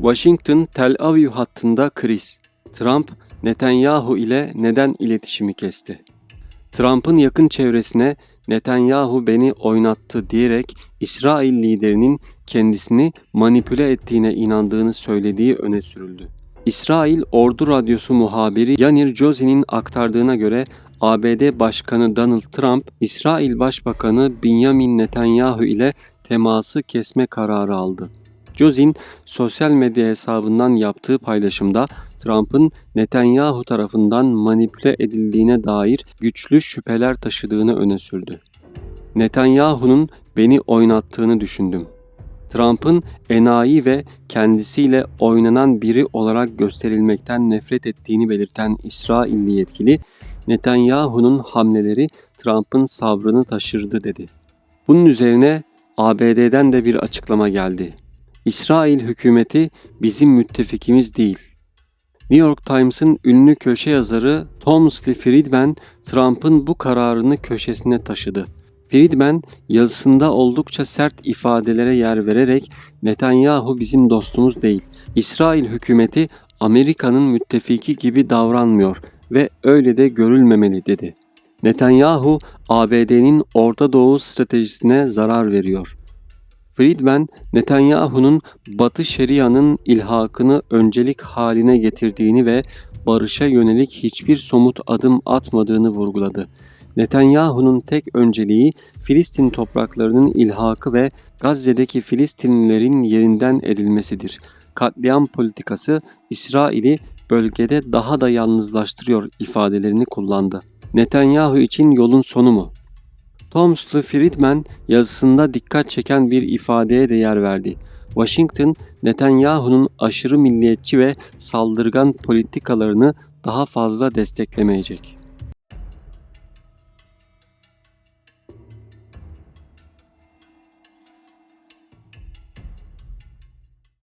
Washington Tel Aviv hattında kriz. Trump Netanyahu ile neden iletişimi kesti? Trump'ın yakın çevresine Netanyahu beni oynattı diyerek İsrail liderinin kendisini manipüle ettiğine inandığını söylediği öne sürüldü. İsrail Ordu Radyosu muhabiri Yanir Jozi'nin aktardığına göre ABD Başkanı Donald Trump, İsrail Başbakanı Benjamin Netanyahu ile teması kesme kararı aldı. Jozin sosyal medya hesabından yaptığı paylaşımda Trump'ın Netanyahu tarafından manipüle edildiğine dair güçlü şüpheler taşıdığını öne sürdü. Netanyahu'nun beni oynattığını düşündüm. Trump'ın enayi ve kendisiyle oynanan biri olarak gösterilmekten nefret ettiğini belirten İsrailli yetkili, Netanyahu'nun hamleleri Trump'ın sabrını taşırdı dedi. Bunun üzerine ABD'den de bir açıklama geldi. İsrail hükümeti bizim müttefikimiz değil. New York Times'ın ünlü köşe yazarı Thomas Lee Friedman, Trump'ın bu kararını köşesine taşıdı. Friedman yazısında oldukça sert ifadelere yer vererek Netanyahu bizim dostumuz değil. İsrail hükümeti Amerika'nın müttefiki gibi davranmıyor ve öyle de görülmemeli dedi. Netanyahu ABD'nin Orta Doğu stratejisine zarar veriyor. Friedman, Netanyahu'nun Batı Şeria'nın ilhakını öncelik haline getirdiğini ve barışa yönelik hiçbir somut adım atmadığını vurguladı. Netanyahu'nun tek önceliği Filistin topraklarının ilhakı ve Gazze'deki Filistinlilerin yerinden edilmesidir. Katliam politikası İsrail'i bölgede daha da yalnızlaştırıyor ifadelerini kullandı. Netanyahu için yolun sonu mu? Thomas'lı Friedman yazısında dikkat çeken bir ifadeye de yer verdi. Washington, Netanyahu'nun aşırı milliyetçi ve saldırgan politikalarını daha fazla desteklemeyecek.